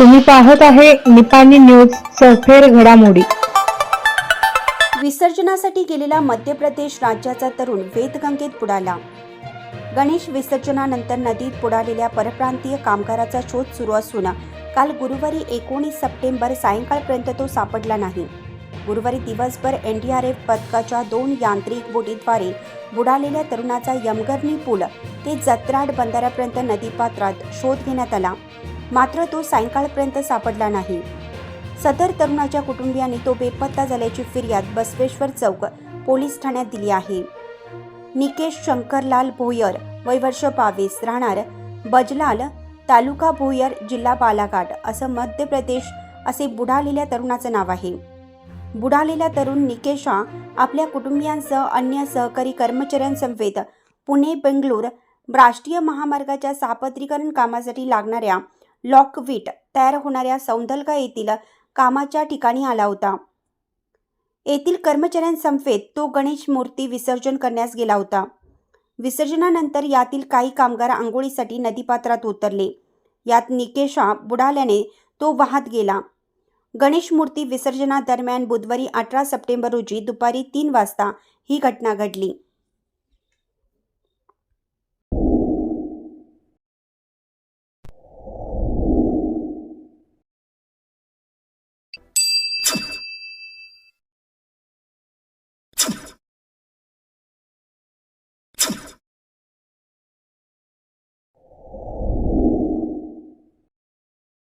तुम्ही पाहत आहे निपाणी न्यूज सफेर घडामोडी. विसर्जनासाठी गेलेला मध्य प्रदेश राज्याचा तरुण वेदगंगेत बुडाला. गणेश विसर्जनानंतर नदीत बुडालेल्या परप्रांतीय कामगाराचा शोध सुरू असून काल गुरुवारी एकोणीस सप्टेंबर सायंकाळपर्यंत तो सापडला नाही. गुरुवारी दिवसभर एनडीआरएफ पथकाच्या दोन यांत्रिक बोटीद्वारे बुडालेल्या तरुणाचा यमगर्णी पूल ते जत्राड बंधाऱ्यापर्यंत नदीपात्रात शोध घेण्यात आला. मात्र तो सायंकाळपर्यंत सापडला नाही. सदर तरुणाच्या कुटुंबियांनी तो बेपत्ता झाल्याची फिर्याद बसवेश्वर चौक पोलीस ठाण्यात दिली आहे. निकेश शंकरलाल भोयर वय वर्ष बावीस राहणार बजलाल तालुका भोयर जिल्हा बालाघाट असं मध्य प्रदेश असे बुडालेल्या तरुणाचं नाव आहे. बुडालेला तरुण निकेशा आपल्या कुटुंबियांसह अन्य सहकारी कर्मचाऱ्यांसमवेत पुणे बेंगलोर राष्ट्रीय महामार्गाच्या सापत्रीकरण कामासाठी लागणाऱ्या लॉकवीट तयार होणाऱ्या सौंदलगा येथील कामाच्या ठिकाणी आला होता. येथील कर्मचाऱ्यांसमवेत तो गणेश मूर्ती विसर्जन करण्यास गेला होता. विसर्जनानंतर यातील काही कामगार आंघोळीसाठी नदीपात्रात उतरले. यात निकेशा बुडाल्याने तो वाहत गेला. गणेश मूर्ती विसर्जनादरम्यान बुधवारी अठरा सप्टेंबर रोजी दुपारी तीन वाजता ही घटना घडली.